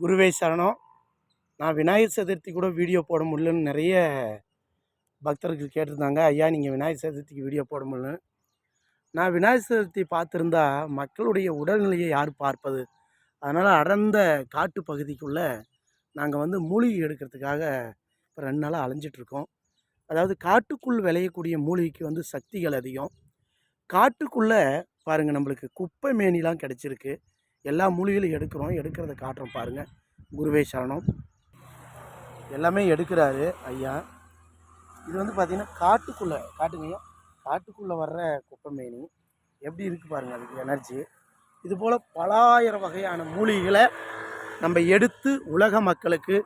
குருவே சரணம். நான் விநாயகர் சதுர்த்தி கூட வீடியோ போட முடியலன்னு நிறைய பக்தர்கள் கேட்டிருந்தாங்க. ஐயா நீங்கள் விநாயகர் சதுர்த்திக்கு வீடியோ போட முடியலன்னு. நான் விநாயகர் சதுர்த்தி பார்த்துருந்தா மக்களுடைய உடல்நிலையை யார் பார்ப்பது? அதனால் அடர்ந்த காட்டு பகுதிக்குள்ளே நாங்கள் வந்து மூலிகை எடுக்கிறதுக்காக இப்போ ரெண்டு நாளாக அலைஞ்சிட்ருக்கோம். அதாவது காட்டுக்குள் விளையக்கூடிய மூலிகைக்கு வந்து சக்திகள் அதிகம். காட்டுக்குள்ளே பாருங்கள் நம்மளுக்கு குப்பை மேனிலாம் கிடச்சிருக்கு. எல்லா மூலிகளும் எடுக்கிறோம். எடுக்கிறத காட்டுறோம் பாருங்கள் குருவே சரணம். எல்லாமே எடுக்கிறாரு ஐயா. இது வந்து பார்த்திங்கன்னா காட்டுக்குள்ளே காட்டுங்கய்யா காட்டுக்குள்ளே வர்ற குப்பை மேனி எப்படி இருக்குது பாருங்கள் அதுக்கு எனர்ஜி. இது போல் பலாயிரம் வகையான மூலிகளை நம்ம எடுத்து உலக மக்களுக்கு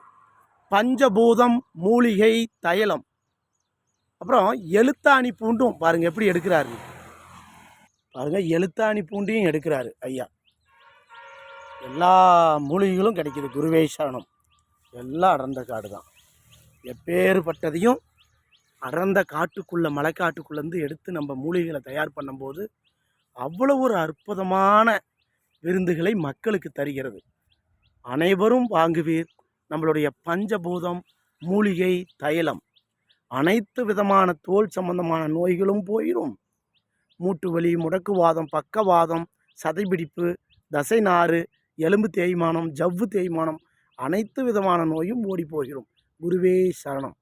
பஞ்சபூதம் மூலிகை தைலம் அப்புறம் எழுத்தாணி பூண்டும் பாருங்கள் எப்படி எடுக்கிறாரு. பாருங்கள் எழுத்தாணி பூண்டையும் எடுக்கிறாரு ஐயா. எல்லா மூலிகைகளும் கிடைக்கிது. குருவே சரணம். எல்லாம் அடர்ந்த காடு தான் எப்பேறுபட்டதையும் அடர்ந்த காட்டுக்குள்ளே மலைக்காட்டுக்குள்ளேருந்து எடுத்து நம்ம மூலிகைகளை தயார் பண்ணும்போது அவ்வளோ ஒரு அற்புதமான விருந்துகளை மக்களுக்கு தருகிறது. அனைவரும் வாங்குவீர். நம்மளுடைய பஞ்சபூதம் மூலிகை தைலம் அனைத்து விதமான தோல் சம்பந்தமான நோய்களும் போயிடும் மூட்டு வலி முடக்குவாதம் பக்கவாதம் சதைபிடிப்பு தசைநாறு எலும்பு தேய்மானம் ஜவ்வு தேய்மானம் அனைத்து விதமான நோயும் ஓடி போகிறோம் குருவே சரணம்.